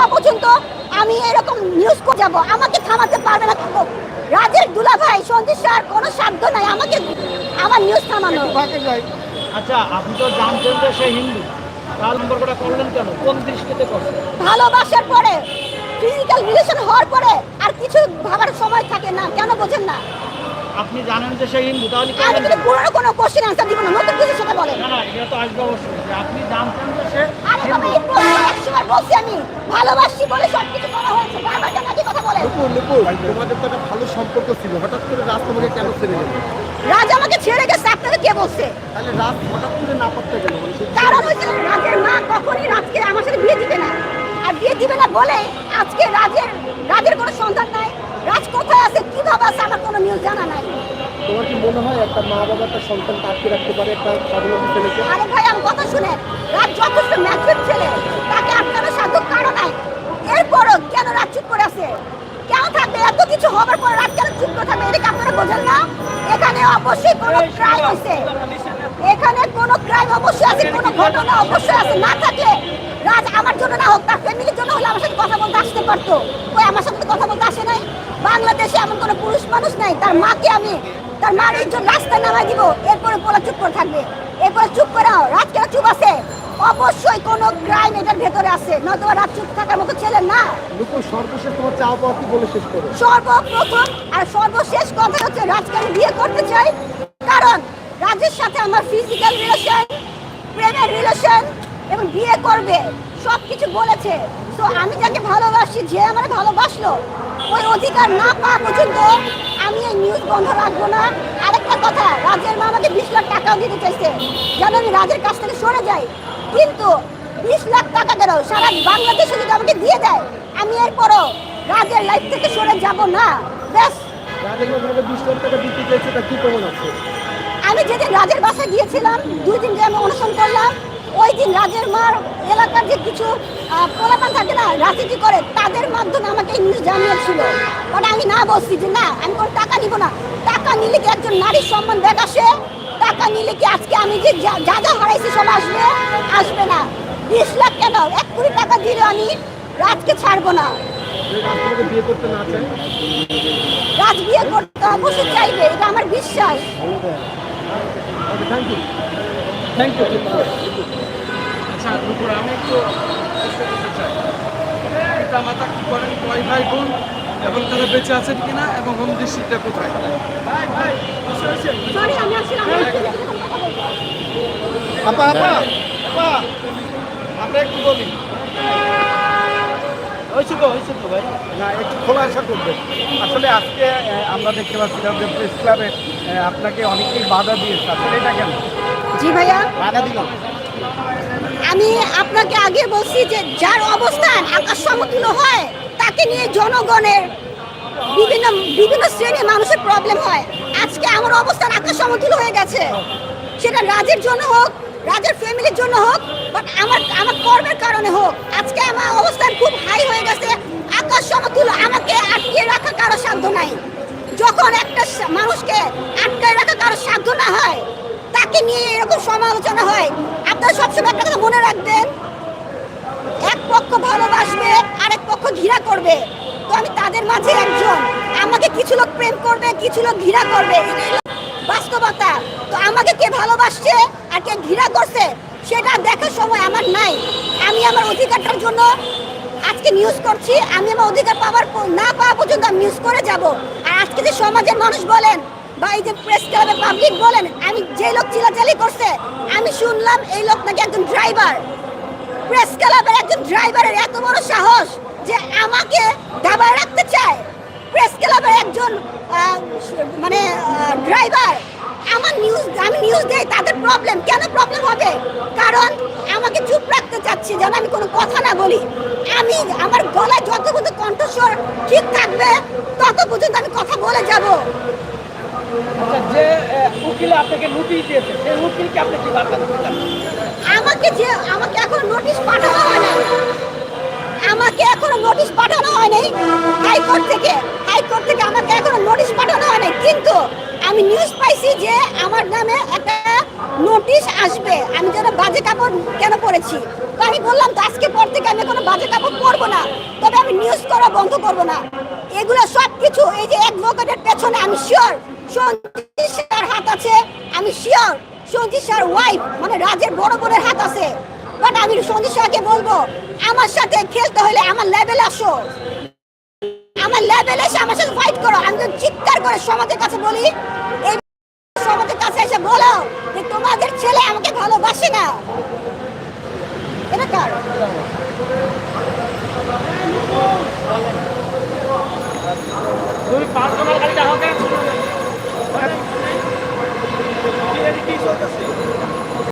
পাওয়া পর্যন্ত আমি এরকম নিউজ করে যাব। আমাকে থামাতে পারবে না কেউ। রাজের দুলাভাই সন্দীপ স্যার কোনো সাধ্য নাই। আমাকে আমার নিউজ থামানো। আচ্ছা আপনি তো জানতেন যে সে হিন্দু। সম্পর্কটা করলেন কেন? কোন দৃষ্টিতে করলেন? ভালোবাসার পরে ফিজিক্যাল রিলেশন হওয়ার পরে আর কিছু ভাবার সময় থাকে না। কেন বোঝেন না? আপনি জানেন যে সে হিন্দু তাহলে আমি কিন্তু কেন? কোনো কোশ্চেন আনসার দিব না। নতুন কিছু সেটা বলেন। না না এটা তো আসবে অবশ্যই। আপনি জানতেন যে সে বলছি আমি ভালোবাসি বলে সব কিছু করা হয়েছে বারবার কথা বলেন নুপুর নুপুর। তোমাদের তো একটা ভালো সম্পর্ক ছিল। হঠাৎ করে রাজ তোমাকে কেন ছেড়ে গেল রাজ আমাকে ছেড়ে গেছে আপনাকে কে বলছে? তাহলে রাজ হঠাৎ করে না গেল মানে কারণ হচ্ছে রাজের মা কখনই রাজকে আমার সাথে বিয়ে দিবে না। আর বিয়ে দিবে না বলে আজকে রাজের রাজের কোনো সন্তান নাই। রাজ কোথায় আছে কীভাবে আছে আমার কোনো নিউজ জানা নাই। তোমার কি মনে হয় একটা মা বাবা একটা সন্তানকে আটকে রাখতে পারে একটা স্বাধীনতা ছেলেকে আরে ভাই আমার কথা শুনে রাজ যথেষ্ট ম্যাচুর ছেলে তাকে আটকানোর সাধ্য কারও নাই। এরপরও কেন চুপ করে আছে? কেন থাকবে? এত কিছু হবার পর রাজ কেন চুপ করে থাকবে? এটা আপনারা বোঝেন না? এখানে অবশ্যই কোনো ক্রাইম হয়েছে এখানে কোনো ক্রাইম অবশ্যই আছে কোনো ঘটনা অবশ্যই আছে। না থাকলে রাজ আমার জন্য না হোক তার ফ্যামিলির জন্য হলে আমার সাথে কথা বলতে আসতে পারতো। ওই আমার সাথে কথা বলতে আসে নাই। বাংলাদেশে এমন কোনো পুরুষ মানুষ নাই। তার মাকে আমি তার মার একজন রাস্তায় নামাই দিব। এরপরে পোলা চুপ করে থাকবে। এরপরে চুপ করে রাজ কেন চুপ আছে। অবশ্যই কোনো ক্রাইম এটার ভেতরে আছে। নয়তো রাত চুপ থাকার মতো ছেলে না। সর্বশেষ তোমার চাওয়া পাওয়া কি বলে শেষ করো? সর্বপ্রথম আর সর্বশেষ কথা হচ্ছে রাজকে আমি বিয়ে করতে চাই। কারণ রাজের সাথে আমার ফিজিক্যাল রিলেশন প্রেমের রিলেশন এবং বিয়ে করবে সব কিছু বলেছে। তো আমি যাকে ভালোবাসি যে আমার ভালোবাসলো ওই অধিকার না পাওয়া পর্যন্ত আমি এই নিউজ বন্ধ রাখব না। আরেকটা কথা রাজের মা আমাকে বিশ লাখ টাকাও দিতে চাইছে। যেন আমি রাজের কাছ থেকে সরে যাই। কিন্তু বিশ লাখ টাকা কেন? সারা বাংলাদেশে যদি আমাকে দিয়ে দেয় আমি এরপরও রাজের লাইফ থেকে সরে যাব না। ব্যাস। আমি যেদিন রাজের বাসায় গিয়েছিলাম দুই দিন আমি অনুষ্ঠান করলাম ওই দিন রাজের মার এলাকার যে কিছু পোলাপান থাকে না রাজনীতি করে তাদের মাধ্যমে আমাকে ইংলিশ জানিয়েছিল। বাট আমি না বলছি যে না আমি কোনো টাকা নিব না। টাকা নিলে কি একজন নারীর সম্মান দেখ আসে টাকা নিলে কি আজকে আমি যে যা যা হারাইছি সব আসবে? আসবে না। বিশ লাখ কেন? এক কোটি টাকা দিলে আমি রাজকে ছাড়বো না। রাজ বিয়ে করতে না চায় রাজ বিয়ে করতে অবশ্যই চাইবে এটা আমার বিশ্বাস। থ্যাংক ইউ থ্যাংক ইউ দুপুর আমি একটু করতে চাই। পিতা মাতা কি করেন? কয় ভাই বোন? এবং তারা বেঁচে আছেন কিনা? এবং হোম ডিস্ট্রিক্টটা কোথায়? বলব আপা আপা আপা আমরা একটু বলি। হয়েছে তো হয়েছে তো ভাই। না একটু খোলাসা করবেন। আসলে আজকে আমরা দেখতে পাচ্ছিলাম যে প্রেস ক্লাবে আপনাকে অনেকেই বাধা দিয়েছে। আসলে এটা কেন? জি ভাইয়া। বাধা দিল। আমি আপনাকে আগে বলছি যে যার অবস্থান আকাশ সমতুল্য হয়, তাকে নিয়ে জনগণের বিভিন্ন বিভিন্ন শ্রেণির মানুষের প্রবলেম হয়। আজকে আমার অবস্থান আকাশ সমতুল্য হয়ে গেছে। সেটা রাজের জন্য হোক, রাজের ফ্যামিলির জন্য হোক বাট আমার আমার কর্মের কারণে হোক, আজকে আমার অবস্থান খুব হাই হয়ে গেছে। আকাশ সমতুল্য আমাকে আটকে রাখা কারও সাধ্য নাই। যখন একটা মানুষকে তাকে নিয়ে এরকম সমালোচনা হয়? আপনারা সবসময় একটা কথা মনে রাখবেন, এক পক্ষ ভালোবাসবে, আরেক পক্ষ ঘৃণা করবে। তো আমি তাদের মাঝে একজন। আমাকে কিছু লোক প্রেম করবে, কিছু লোক ঘৃণা করবে। বাস্তবতা। তো আমাকে কে ভালোবাসছে আর কে ঘৃণা করছে, সেটা দেখার সময় আমার নাই। আমি আমার অধিকারটার জন্য আজকে নিউজ করছি। আমি আমার অধিকার পাওয়ার না পাওয়া পর্যন্ত আমি নিউজ করে যাব। আর আজকে যে সমাজের মানুষ বলেন বা যে প্রেস ক্লাবের পাবলিক বলেন, আমি যে লোক চিলাচালি করছে, আমি শুনলাম এই লোক নাকি একজন ড্রাইভার প্রেস ক্লাবের একজন ড্রাইভারের এত বড় সাহস যে আমাকে দাবায় রাখতে চায়। প্রেস ক্লাবের একজন মানে ড্রাইভার আমার নিউজ আমি নিউজ দেই, তাদের প্রবলেম কেন প্রবলেম হবে? কারণ আমাকে চুপ রাখতে চাচ্ছি যেন আমি কোনো কথা না বলি। আমি, আমার গলায় যত পর্যন্ত কণ্ঠস্বর ঠিক থাকবে, তত পর্যন্ত আমি কথা বলে যাব। আচ্ছা আমাকে এখন নোটিশ পাঠানো হয় নাই। আমাকে এখনও নোটিশ পাঠানো হয় নাই। হাইকোর্ট থেকে হাইকোর্ট থেকে আমাকে এখনও নোটিশ পাঠানো হয় নাই। কিন্তু আমি নিউজ পাইছি যে আমার নামে একটা নোটিশ আসবে। আমি যেন বাজে কাপড় কেন পরেছি? তো আমি বললাম, তো আজকে পর থেকে আমি কোনো বাজে কাপড় পরবো না। তবে আমি নিউজ করা বন্ধ করব না। এগুলো সব কিছু এই যে অ্যাডভোকেটের পেছনে আমি শিওর সঞ্জিত স্যার হাত আছে, আমি শিওর সঞ্জিত স্যার ওয়াইফ মানে রাজের বড় বোনের হাত আছে। বাট আমি সঞ্জিত স্যারকে বলব, আমার সাথে খেলতে হলে আমার লেভেল আসো। আমার লেভেলে এসে আমার সাথে ফাইট করো। আমি তো চিৎকার করে সমাজের কাছে বলি, এই সমাজের কাছে এসে বলো যে তোমাদের ছেলে আমাকে ভালোবাসে না। এটা কার তুমি পার্সোনাল গাড়িটা হবে